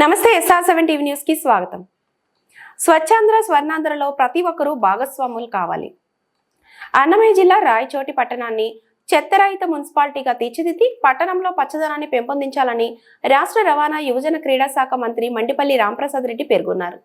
నమస్తే SR seven TV న్యూస్కి స్వాగతం. స్వచ్ఛాంధ్ర స్వర్ణాంధ్రలో ప్రతి ఒక్కరూ భాగస్వాములు కావాలి. అన్నమయ్య జిల్లా రాయచోటి పట్టణాన్ని చెత్తరహిత మున్సిపాలిటీగా తీర్చిదిద్ది పట్టణంలో పచ్చదనాన్ని పెంపొందించాలని రాష్ట్ర రవాణా యువజన క్రీడా శాఖ మంత్రి మండిపల్లి రాంప్రసాద్ రెడ్డి పేర్కొన్నారు.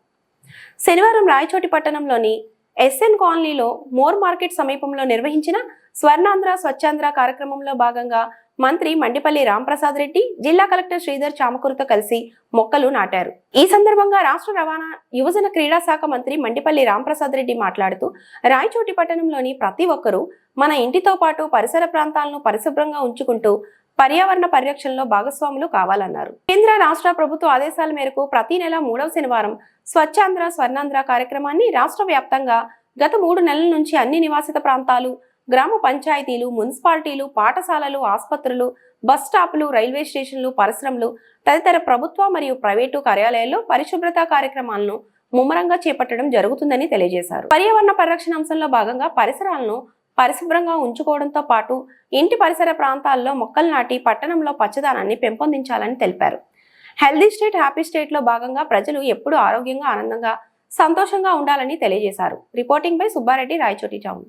శనివారం రాయచోటి పట్టణంలోని ఎస్ఎన్ కాలనీలో మోర్ మార్కెట్ సమీపంలో నిర్వహించిన స్వర్ణాంధ్ర స్వచ్ఛాంధ్ర కార్యక్రమంలో భాగంగా మంత్రి మండిపల్లి రాంప్రసాద్ రెడ్డి జిల్లా కలెక్టర్ శ్రీధర్ చామకూరుతో కలిసి మొక్కలు నాటారు. ఈ సందర్భంగా రాష్ట్ర రవాణా యువజన క్రీడా శాఖ మంత్రి మండిపల్లి రాంప్రసాద్ రెడ్డి మాట్లాడుతూ రాయచోటి పట్టణంలోని ప్రతి ఒక్కరూ మన ఇంటితో పాటు పరిసర ప్రాంతాలను పరిశుభ్రంగా ఉంచుకుంటూ పర్యావరణ పరిరక్షణలో భాగస్వాములు కావాలన్నారు. కేంద్ర రాష్ట్ర ప్రభుత్వ ఆదేశాల మేరకు ప్రతి నెల మూడవ శనివారం స్వచ్ఛాంధ్ర స్వర్ణాంధ్ర కార్యక్రమాన్ని రాష్ట్ర వ్యాప్తంగా గత మూడు నెలల నుంచి అన్ని నివాసిత ప్రాంతాలు గ్రామ పంచాయతీలు మున్సిపాలిటీలు పాఠశాలలు ఆసుపత్రులు బస్ స్టాపులు రైల్వే స్టేషన్లు పరిశ్రమలు తదితర ప్రభుత్వ మరియు ప్రైవేటు కార్యాలయాల్లో పరిశుభ్రత కార్యక్రమాలను ముమ్మరంగా చేపట్టడం జరుగుతుందని తెలియజేశారు. పర్యావరణ పరిరక్షణ అంశంలో భాగంగా పరిసరాలను పరిశుభ్రంగా ఉంచుకోవడంతో పాటు ఇంటి పరిసర ప్రాంతాల్లో మొక్కలు నాటి పట్టణంలో పచ్చదనాన్ని పెంపొందించాలని తెలిపారు. హెల్దీ స్టేట్ హ్యాపీ స్టేట్లో భాగంగా ప్రజలు ఎప్పుడూ ఆరోగ్యంగా ఆనందంగా సంతోషంగా ఉండాలని తెలియజేశారు. Reporting by Subbareddy Rayachoti town.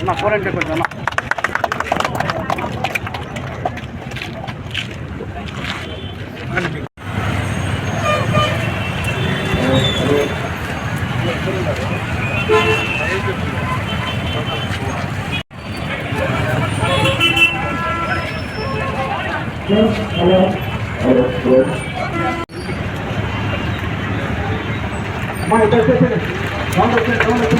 Anna four hundred கொடுத்து அண்ணா Hello. Hello. Hello. Hello. Hello. Hello.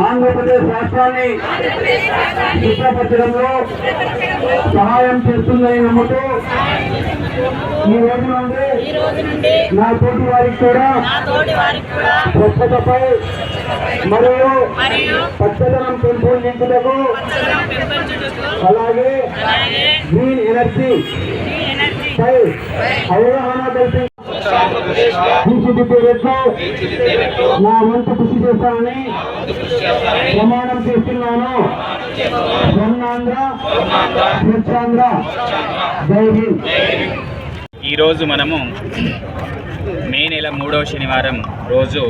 Andhra Pradesh రాష్ట్రాన్ని శుభ్రపరచడంలో సహాయం చేస్తుందని నమ్ముతూ ఈ రోజు నుండి నా తోటి వారికి కూడా స్వచ్ఛతపై మరియు పచ్చదనం పెంపొందించుటకు అలాగే గ్రీన్ ఎనర్జీ పై అవగాహన కల్పి తీర్చిదిద్దేటట్లు నా వంతు కృషి చేస్తానని ప్రమాణం చేస్తున్నాను. స్వర్ణాంధ్ర స్వచ్ఛాంధ్ర. జై హింద్. ఈరోజు మనము మే నెల మూడవ శనివారం రోజు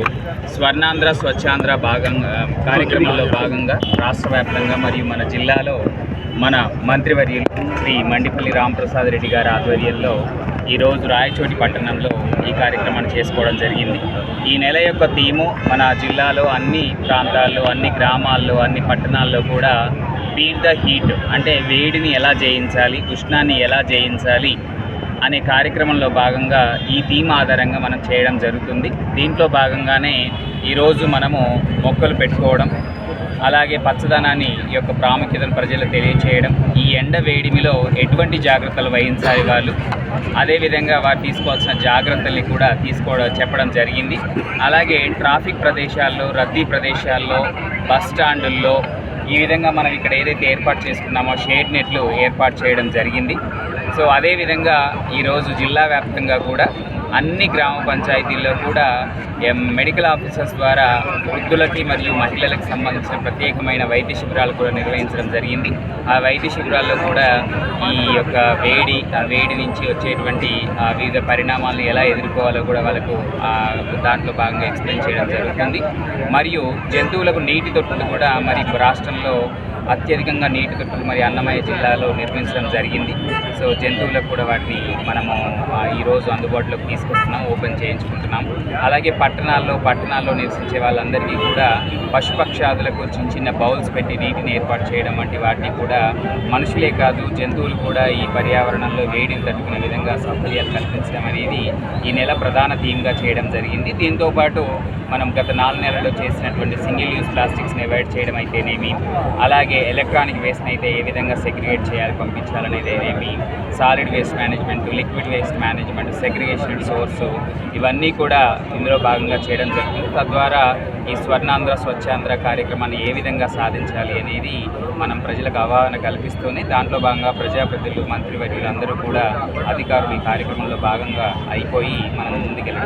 స్వర్ణాంధ్ర స్వచ్ఛాంధ్ర భాగంగా కార్యక్రమంలో భాగంగా రాష్ట్ర వ్యాప్తంగా మరియు మన జిల్లాలో మన మంత్రివర్యులు శ్రీ మండిపల్లి రామప్రసాద్ రెడ్డి గారి ఆధ్వర్యంలో ఈరోజు రాయచోటి పట్టణంలో ఈ కార్యక్రమాన్ని చేసుకోవడం జరిగింది. ఈ నెల యొక్క థీము మన జిల్లాలో అన్ని ప్రాంతాల్లో అన్ని గ్రామాల్లో అన్ని పట్టణాల్లో కూడా బీట్ ద హీట్ అంటే వేడిని ఎలా జయించాలి ఉష్ణాన్ని ఎలా జయించాలి అనే కార్యక్రమంలో భాగంగా ఈ థీమ్ ఆధారంగా మనం చేయడం జరుగుతుంది. దీంట్లో భాగంగానే ఈరోజు మనము మొక్కలు పెట్టుకోవడం అలాగే పచ్చదనాన్ని ఈ యొక్క ప్రాముఖ్యతను ప్రజలకు తెలియచేయడం ఈ ఎండ వేడిమిలో ఎటువంటి జాగ్రత్తలు వహించాలి వాళ్ళు? అదేవిధంగా వారు తీసుకోవాల్సిన జాగ్రత్తల్ని కూడా తీసుకోవడం చెప్పడం జరిగింది. అలాగే ట్రాఫిక్ ప్రదేశాల్లో రద్దీ ప్రదేశాల్లో బస్ స్టాండుల్లో ఈ విధంగా మనం ఇక్కడ ఏదైతే ఏర్పాటు చేసుకున్నామో షేడ్ నెట్లు ఏర్పాటు చేయడం జరిగింది. సో అదేవిధంగా ఈరోజు జిల్లా వ్యాప్తంగా కూడా అన్ని గ్రామ పంచాయతీల్లో కూడా మెడికల్ ఆఫీసర్స్ ద్వారా వృద్ధులకి మరియు మహిళలకు సంబంధించిన ప్రత్యేకమైన వైద్య శిబిరాలు కూడా నిర్వహించడం జరిగింది. ఆ వైద్య శిబిరాల్లో కూడా ఈ యొక్క వేడి ఆ వేడి నుంచి వచ్చేటువంటి వివిధ పరిణామాలను ఎలా ఎదుర్కోవాలో కూడా వాళ్ళకు దాంట్లో భాగంగా ఎక్స్ప్లెయిన్ చేయడం జరుగుతుంది. మరియు జంతువులకు నీటి తొట్టులు కూడా మరి రాష్ట్రంలో అత్యధికంగా నీటి తొట్టులు మరి అన్నమయ్య జిల్లాలో నిర్మించడం జరిగింది. సో జంతువులకు కూడా వాటిని మనము ఈరోజు అందుబాటులోకి తీసుకొస్తున్నాం ఓపెన్ చేయించుకుంటున్నాం అలాగే పట్టణాల్లో పట్టణాల్లో నివసించే వాళ్ళందరికీ కూడా పశుపక్షాదులకు చిన్న చిన్న బౌల్స్ పెట్టి నీటిని ఏర్పాటు చేయడం వంటి వాటిని కూడా మనుషులే కాదు జంతువులు కూడా ఈ పర్యావరణంలో వేడిని తట్టుకునే విధంగా సౌకర్యాలు కల్పించడం అనేది ఈ నెల ప్రధాన థీమ్గా చేయడం జరిగింది. దీంతో పాటు మనం గత నాలుగు నెలల్లో చేసినటువంటి సింగిల్ యూజ్ ప్లాస్టిక్స్ని అవాయిడ్ చేయడం అయితేనేమి అలాగే ఎలక్ట్రానిక్ వేస్ట్ని అయితే ఏ విధంగా సెగ్రిగేట్ చేయాలి పంపించాలనేది ఏమి solid waste management liquid waste management segregation source ఇవన్నీ కూడా ఇందులో భాగంగా చేయడం జరుగుతుంది. తద్వారా ఈ స్వర్ణాంధ్ర స్వచ్ఛాంధ్ర కార్యక్రమాన్ని ఏ విధంగా సాధించాలి అనేది మనం ప్రజలకు అవగాహన కల్పిస్తూనే దాంట్లో భాగంగా ప్రజాప్రతినిధులు మంత్రివర్యులు అందరూ కూడా అధికారులు ఈ కార్యక్రమంలో భాగంగా అయిపోయి మనం ముందుకెళ్ళడం